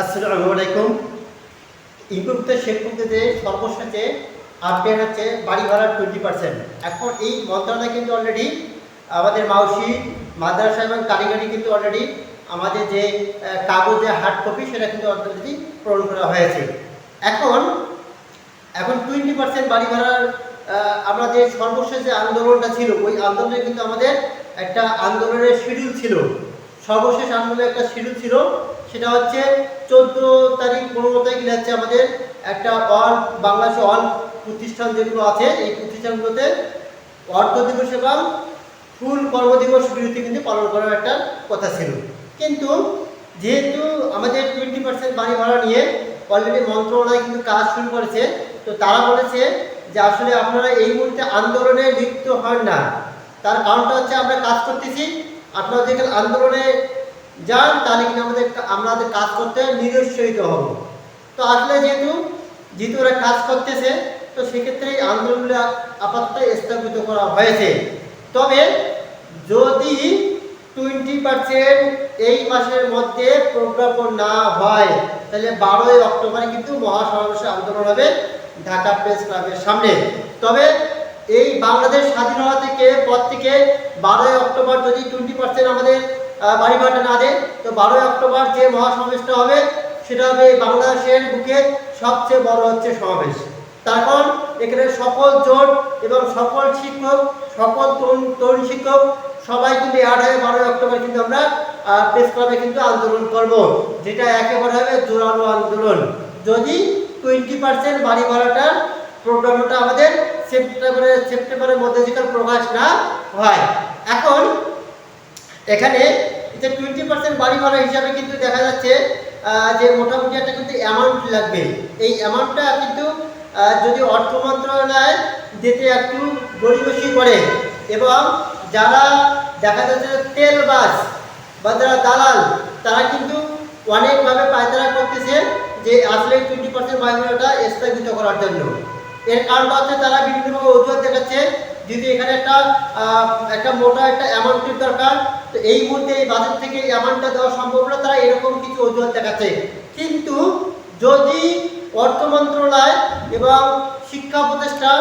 আসসালামু আলাইকুম। ইউটিউবতে শেখপুরতে সর্বশেষে আপডেট হচ্ছে বাড়ি ভাড়া টোয়েন্টি পার্সেন্ট এখন এই মন্ত্রণালয় কিন্তু অলরেডি আমাদের মাউসি, মাদ্রাসা এবং কারিগরি কিন্তু অলরেডি আমাদের যে কাগজে হার্ড কপি সেটা কিন্তু অলরেডি পূরণ করা হয়েছে। এখন এখন টোয়েন্টি পার্সেন্ট বাড়ি ভাড়ার আমরা যে সর্বশেষ যে আন্দোলনটা ছিল, ওই আন্দোলনে কিন্তু আমাদের একটা আন্দোলনের শিডিউল ছিল। সর্বশেষ আন্দোলনের একটা শিডিউল ছিল, সেটা হচ্ছে চোদ্দ তারিখ পনেরো তারিখ হচ্ছে আমাদের একটা অল বাংলাদেশে অল প্রতিষ্ঠান যেগুলো আছে, এই প্রতিষ্ঠানগুলোতে অর্থ দিবস এবং ফুল কর্মদিবস বিরতি কিন্তু পালন করার একটা কথা ছিল। কিন্তু যেহেতু আমাদের টোয়েন্টি পার্সেন্ট বাড়ি ভাড়া নিয়ে অলরেডি মন্ত্রণালয় কিন্তু কাজ শুরু করেছে, তো তারা বলেছে যে আসলে আপনারা এই মুহূর্তে আন্দোলনে লিপ্ত হন না। তার কারণটা হচ্ছে আমরা কাজ করতেছি আপনারা যেখানে আন্দোলনে যান, তাহলে কিন্তু আমাদের আমাদের কাজ করতে নিরুৎসাহিত হব। তো আসলে যেহেতু যেহেতু ওরা কাজ করতেছে, তো সেক্ষেত্রে এই আন্দোলনগুলো আপাতত স্থগিত করা হয়েছে। তবে যদি টোয়েন্টি পার্সেন্ট এই মাসের মধ্যে প্রজ্ঞাপন না হয়, তাহলে বারোই অক্টোবরে কিন্তু মহাসমাবেশে আন্দোলন হবে ঢাকা প্রেস ক্লাবের সামনে। তবে এই বাংলাদেশ স্বাধীন হওয়া থেকে পর থেকে বারোই অক্টোবর যদি টোয়েন্টি পার্সেন্ট আমাদের বাড়ি ভাড়াটা না দেয়, তো বারোই অক্টোবর যে মহাসমাবেশটা হবে, সেটা হবে বাংলাদেশের বুকে সবচেয়ে বড় হচ্ছে সমাবেশ। তারপর এখানে সকল জোট এবং সকল শিক্ষক, সকল তরুণ তরুণ শিক্ষক, সবাই কিন্তু হয়ে বারোই অক্টোবর কিন্তু আমরা প্রেস ক্লাবে কিন্তু আন্দোলন করব, যেটা একেবারে হবে জোরালো আন্দোলন। যদি টোয়েন্টি পার্সেন্ট বাড়ি ভাড়াটার প্রোগ্রামটা সেপ্টেম্বরের সেপ্টেম্বরের মধ্যে যেখানে প্রকাশ না হয়, এখন এখানে যে টোয়েন্টি পার্সেন্ট বাড়ি ভাড়া হিসাবে কিন্তু দেখা যাচ্ছে যে মোটামুটি একটা কিন্তু অ্যামাউন্ট লাগবে। এই অ্যামাউন্টটা কিন্তু যদি অর্থ মন্ত্রণালয় দিতে একটু গরিবসি করে এবং যারা দেখা যাচ্ছে তেল বাস বা যারা দালাল, তারা কিন্তু অনেকভাবে পায়তারা করতেছে যে আসলে টোয়েন্টি পার্সেন্ট ভাড়াটা স্থগিত করার জন্য। এর কারণটা হচ্ছে তারা বিভিন্নভাবে অজুহাত দেখাচ্ছে, যদি এখানে একটা একটা মোটা একটা অ্যামাউন্টের দরকার, তো এই মুহূর্তে এই বাজেট থেকে এই অ্যামাউন্টটা দেওয়া সম্ভব না, তারা এরকম কিছু অজুহাত দেখাচ্ছে। কিন্তু যদি অর্থ মন্ত্রণালয় এবং শিক্ষা উপদেষ্টা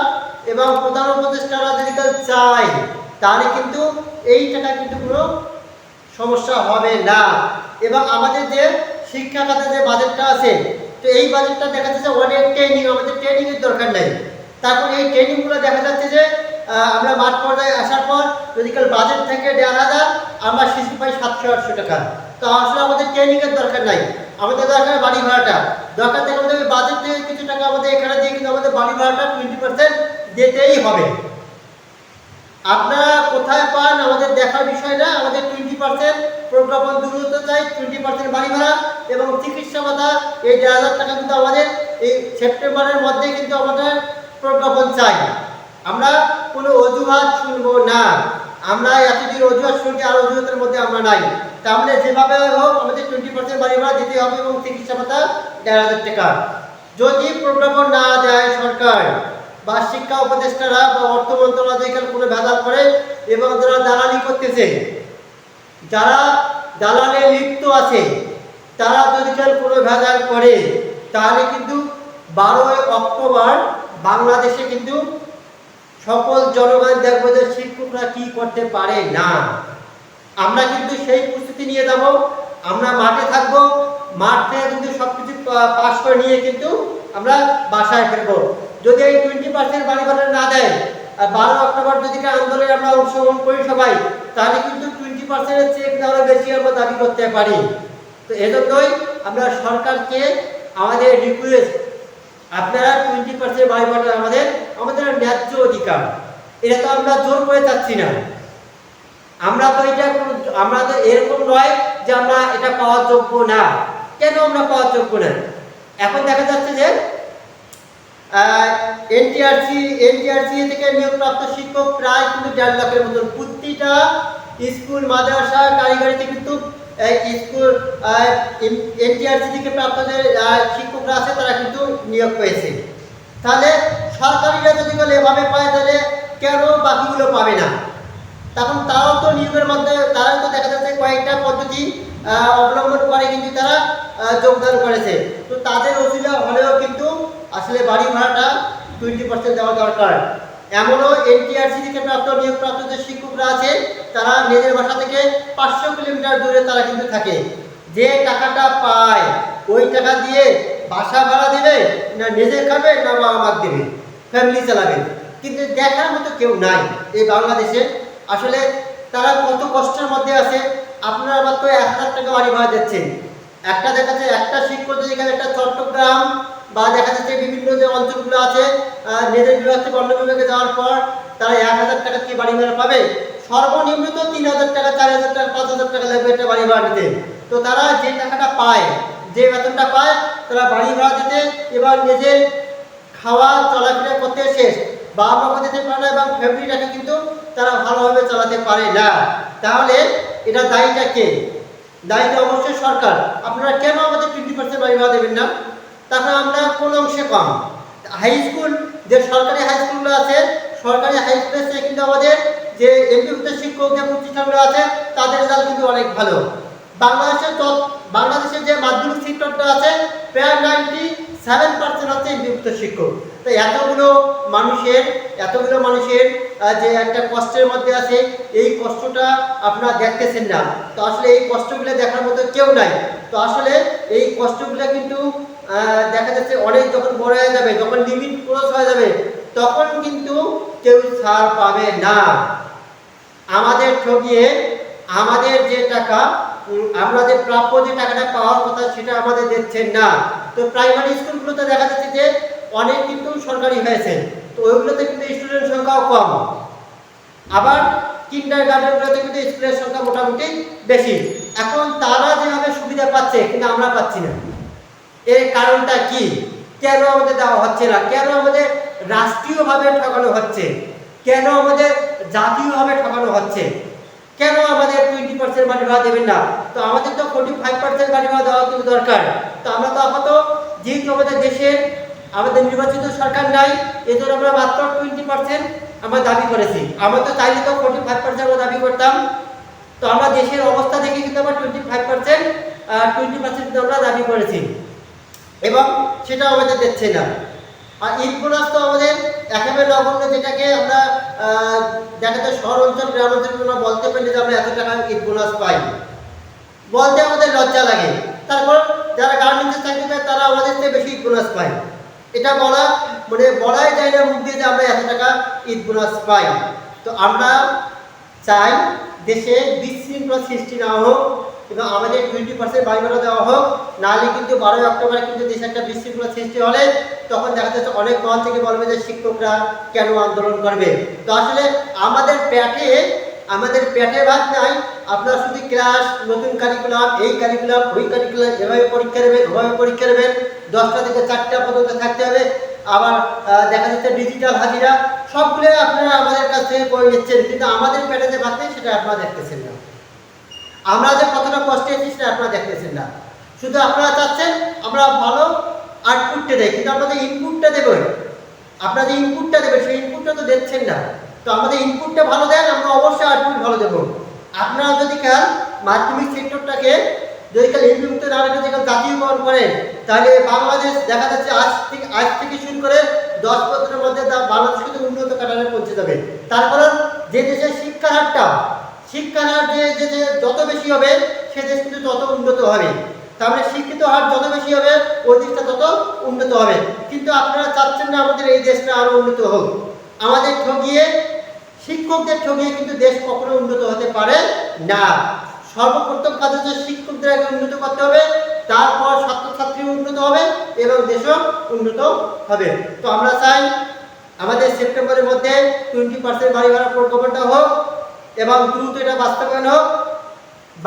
এবং প্রধান উপদেষ্টারা যদি চায়, তাহলে কিন্তু এই টাকা কিন্তু কোনো সমস্যা হবে না। এবং আমাদের যে শিক্ষা খাতে যে বাজেটটা আছে তো এই বাজেটটা দেখা যাচ্ছে অনেক ট্রেনিং আমাদের ট্রেনিংয়ের দরকার নেই। তারপর এই ট্রেনিংগুলো দেখা যাচ্ছে যে আমরা মাঠ পর্যায়ে আসার পর যদি কাল বাজেট থেকে দেড় হাজার, আমরা শিশু পাই সাতশো, আটশো টাকা। তো আসলে আমাদের ট্রেনিংয়ের দরকার নাই। আমাদের দরকার বাড়ি ভাড়াটা। দরকার থেকে আমাদের বাজেট থেকে কিছু টাকা আমাদের এখানে দিয়ে কিন্তু আমাদের বাড়ি ভাড়াটা টোয়েন্টি পার্সেন্ট দিতেই হবে। আপনারা কোথায় পান? আমাদের দেখার বিষয় না। আমাদের টোয়েন্টি পার্সেন্ট প্রজ্ঞাপন দূরত্ব চাই। টোয়েন্টি পার্সেন্ট বাড়ি ভাড়া এবং চিকিৎসা ভাতা। এই দেড় হাজার টাকা কিন্তু আমাদের এই সেপ্টেম্বরের মধ্যে কিন্তু আমাদের প্রজ্ঞাপন চাই। আমরা কোনো অজুহাত শুনব না। আমরা এতদিন অজুহাত শুনছি, আর অজুহাতের মধ্যে আমরা নাই। তাহলে যেভাবে হোক, আমাদের টোয়েন্টি পার্সেন্ট বাড়ি ভাড়া দিতে হবে এবং চিকিৎসা ভাতা দেড় হাজার টাকা। যদি প্রজ্ঞাপন না দেয় সরকার বা শিক্ষা উপদেষ্টারা বা অর্থ মন্ত্রণালয় এখানে কোনো ভেজাল করে এবং যারা দালালি করতেছে, যারা দালালে লিপ্ত আছে, তারা যদি কেউ কোনো ভেজাল করে, তাহলে কিন্তু বারোই অক্টোবর বাংলাদেশে কিন্তু সকল জনগণ দেখব যে শিক্ষকরা কি করতে পারে না। আমরা কিন্তু সেই প্রস্তুতি নিয়ে যাব, আমরা মাঠে থাকব, মাঠ কিন্তু সব কিছু পাস করে নিয়ে কিন্তু আমরা বাসায় ফিরবো। যদি এই টোয়েন্টি পার্সেন্ট বাড়ি ভাড়া না দেয়, আর বারো অক্টোবর যদি আন্দোলনে আমরা অংশগ্রহণ করি সবাই, তাহলে কিন্তু টোয়েন্টি পার্সেন্টের চেক আমরা বেশি আমরা দাবি করতে পারি। তো এজন্যই আমরা সরকারকে আমাদের রিকোয়েস্ট আপনারা টোয়েন্টি পার্সেন্ট বাড়ি ভাড়া আমাদের আমাদের ন্যায্য অধিকার। এটা তো আমরা জোর করে চাচ্ছি না। আমরা তো এটা আমরা তো এরকম নয় যে আমরা এটা পাওয়ার যোগ্য না। কেন আমরা পাওয়ার যোগ্য না? এখন দেখা যাচ্ছে যে এনটিআরসি এনটিআরসি থেকে নিয়োগপ্রাপ্ত শিক্ষক প্রায় কিন্তু দেড় লাখের মতন। প্রতিটা স্কুল, মাদ্রাসা, কারিগরিতে কিন্তু স্কুল এনটিআরসি থেকে প্রাপ্ত যে শিক্ষকরা আছে, তারা কিন্তু নিয়োগ পেয়েছে। তাহলে সরকারিরা যদি বলে এভাবে পায়, তাহলে কেন বাকিগুলো পাবে না? তখন তারাও তো নিয়োগের মধ্যে, তারাও তো দেখা যাচ্ছে কয়েকটা পদ্ধতি অবলম্বন করে কিন্তু তারা যোগদান করেছে। তো তাদের অসুবিধা হলেও কিন্তু আসলে বাড়ি ভাড়াটা টোয়েন্টি পার্সেন্ট দেওয়া দরকার। এমনও এনটিআরসি থেকে প্রাপ্ত নিয়োগপ্রাপ্ত যে শিক্ষকরা আছে, তারা নিজের বাসা থেকে পাঁচশো কিলোমিটার দূরে তারা কিন্তু থাকে। যে টাকাটা পায়, ওই টাকা দিয়ে বাসা ভাড়া দেবে না নিজে খাবে না মা আমার দেবে ফ্যামিলি চালাবে। কিন্তু দেখার মতো কেউ নাই এই বাংলাদেশে। আসলে তারা কত কষ্টের মধ্যে আছে, আপনারা মাত্র এক হাজার টাকা বাড়ি ভাড়া দিচ্ছেন। একটা দেখা যাচ্ছে একটা শিক্ষক যদি এখানে একটা চট্টগ্রাম বা দেখা যাচ্ছে বিভিন্ন যে অঞ্চলগুলো আছে নিজের বিভাগ থেকে অন্য বিভাগে যাওয়ার পর তারা এক হাজার টাকা কি বাড়ি ভাড়া পাবে। সর্বনিম্ন তো তিন হাজার টাকা, চার হাজার টাকা, পাঁচ হাজার টাকা লাগবে একটা বাড়ি ভাড়া দিতে তো তারা যে টাকাটা পায়, যে বেতনটা পায়, তারা বাড়ি ভাড়া দিতে এবার নিজের খাওয়া, চলাফেরা করতে শেষ। বাবা মাকে দিতে পারে না এবং ফ্যামিলিটাকে কিন্তু তারা ভালোভাবে চালাতে পারে না। তাহলে এটা দায়ীটা কে? দায়ীটা অবশ্যই সরকার। আপনারা কেন আমাদের টোয়েন্টি পার্সেন্ট বাড়ি ভাড়া দেবেন না? তাহলে আমরা কোন অংশে কম। হাই স্কুল যে সরকারি হাই স্কুলগুলো আছে, সরকারি হাই স্কুলের কিন্তু আমাদের যে এমপিভুক্ত শিক্ষক, যে প্রতিষ্ঠানগুলো আছে, তাদের রেজাল্ট কিন্তু অনেক ভালো। বাংলাদেশের বাংলাদেশের যে মাধ্যমিক সেক্টরটা আছে, প্রায় নাইনটি সেভেন পার্সেন্ট হচ্ছে এমপিভুক্ত শিক্ষক। তো এতগুলো মানুষের এতগুলো মানুষের যে একটা কষ্টের মধ্যে আছে, এই কষ্টটা আপনারা দেখতেছেন না। তো আসলে এই কষ্টগুলো দেখার মতো কেউ নাই। তো আসলে এই কষ্টগুলো কিন্তু দেখা যাচ্ছে অনেক যখন বড় হয়ে যাবে, যখন লিমিট ক্রস হয়ে যাবে, তখন কিন্তু কেউ ছাড় পাবে না। আমাদের ঠকিয়ে আমাদের যে টাকা আমরা যে প্রাপ্য যে টাকাটা পাওয়ার কথা সেটা আমাদের দিচ্ছেন না। তো প্রাইমারি স্কুলগুলোতে দেখা যাচ্ছে যে অনেক কিন্তু সরকারি হয়েছে, তো ওইগুলোতে কিন্তু স্টুডেন্ট সংখ্যাও কম। আবার কিন্ডার গার্ডেনগুলোতে কিন্তু স্কুলের সংখ্যা মোটামুটি বেশি। এখন তারা যেভাবে সুবিধা পাচ্ছে, কিন্তু আমরা পাচ্ছি না। এর কারণটা কি? কেন আমাদের দেওয়া হচ্ছে না? কেন আমাদের রাষ্ট্রীয়ভাবে ঠকানো হচ্ছে? কেন আমাদের জাতীয়ভাবে ঠকানো হচ্ছে? কেন আমাদের টোয়েন্টি পার্সেন্ট বাড়ি ভাড়া দেবেন না? তো আমাদের তো ফোর্টি ফাইভ পার্সেন্ট বাড়ি ভাড়া দেওয়া কিন্তু দরকার। তো আমরা তো আপাতত যেহেতু আমাদের দেশের আমাদের নির্বাচিত সরকার নাই, এজন্য আমরা মাত্র টোয়েন্টি পার্সেন্ট আমরা দাবি করেছি। আমরা তো চাইলে তো ফোর্টি ফাইভ পার্সেন্ট আমরা দাবি করতাম। তো আমরা দেশের অবস্থা দেখে কিন্তু আমরা twenty five percent twenty percent কিন্তু আমরা দাবি করেছি। এবং সেটা আমাদের দিচ্ছে না। আর বোনাস তো আমাদের একেবারে নগণ্য, যেটাকে আমরা যায় শহর অঞ্চল, গ্রাম অঞ্চল আমরা বলতে পারি যে আমরা এত টাকা বোনাস পাই। বলতে আমাদের লজ্জা লাগে। তারপর যারা গার্মেন্টসে চাকরি করে, তারা আমাদের থেকে বেশি বোনাস পায়। এটা বলা মানে বলাই যায় না মুখ দিয়ে যে আমরা এত টাকা ঈদ পাই। তো আমরা চাই দেশে বিশৃঙ্খলা সৃষ্টি না হোক এবং আমাদের টোয়েন্টি পার্সেন্ট ভাড়া দেওয়া হোক, নাহলে কিন্তু বারোই অক্টোবরে কিন্তু দেশে একটা বিশৃঙ্খলা সৃষ্টি হলে তখন দেখা যাচ্ছে অনেক মহল থেকে বলবে যে শিক্ষকরা কেন আন্দোলন করবে। তো আসলে আমাদের প্যাটে আমাদের পেটে ভাত নাই, আপনার শুধু ক্লাস নতুন কারিকুলাম এই কারিকুলাম ওই কারিকুলাম এভাবে পরীক্ষা দেবেন, ওভাবে পরীক্ষা দেবেন, দশটা থেকে চারটা পর্যন্ত থাকতে হবে। আবার দেখা যাচ্ছে ডিজিটাল হাজিরা সবগুলো আপনারা আমাদের কাছ থেকে করে নিচ্ছেন, কিন্তু আমাদের পেটে যে ভাত নেই, সেটা আপনারা দেখতেছেন না। আমরা যে কতটা কষ্টে আছি সেটা আপনারা দেখতেছেন না। শুধু আপনারা চাচ্ছেন আমরা ভালো আউটপুটটা দেয় কিন্তু আপনাদের ইনপুটটা দেবেন। আপনারা যে ইনপুটটা দেবেন, সেই ইনপুটটা তো দিচ্ছেন না। তো আমাদের ইনপুটটা ভালো দেন, আমরা অবশ্যই আউটপুট ভালো দেবো। আপনারা যদি কাল মাধ্যমিক সেক্টরটাকে যদি কাল এমপিভুক্ত না রেখে যদি জাতীয়করণ করেন, তাহলে বাংলাদেশ দেখা যাচ্ছে আজ থেকে আজ থেকে শুরু করে দশ বছরের মধ্যে তা বাংলাদেশ কিন্তু উন্নত কাটারে পৌঁছে যাবে। তারপর যে দেশের শিক্ষার হারটা শিক্ষার যে যে যত বেশি হবে, সে দেশ কিন্তু তত উন্নত হবে। তাহলে শিক্ষিত হার যত বেশি হবে, ওই দেশটা তত উন্নত হবে। কিন্তু আপনারা চাচ্ছেন না আমাদের এই দেশটা আরও উন্নত হোক। আমাদের ঠগিয়ে, শিক্ষকদের ঠগিয়ে কিন্তু দেশ কখনো উন্নত হতে পারে না। সর্বপ্রথম কাজ হচ্ছে শিক্ষকদের আগে উন্নত করতে হবে, তারপর ছাত্রছাত্রী উন্নত হবে এবং দেশও উন্নত হবে। তো আমরা চাই আমাদের সেপ্টেম্বরের মধ্যে টোয়েন্টি পার্সেন্ট বাড়ি ভাড়া প্রকল্পটা হোক এবং দ্রুত এটা বাস্তবায়ন হোক।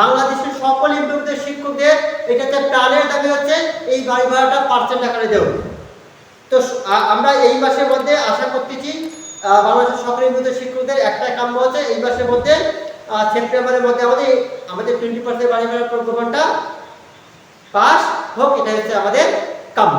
বাংলাদেশের সকল ইউটিউবদের শিক্ষকদের এটাতে প্রাণের দাবি হচ্ছে, এই বাড়ি ভাড়াটা পার্সেন্ট আকারে দেব তো আমরা এই মাসের মধ্যে আশা করতেছি বাংলাদেশের সকল ইউটিউবদের শিক্ষকদের একটা কাম্য হচ্ছে, এই মাসের মধ্যে সেপ্টেম্বরের মধ্যে আমাদের আমাদের টোয়েন্টি পার্সেন্ট বাড়ি ভাড়া প্রকল্পটা পাস হোক এটা হচ্ছে আমাদের কাম্য।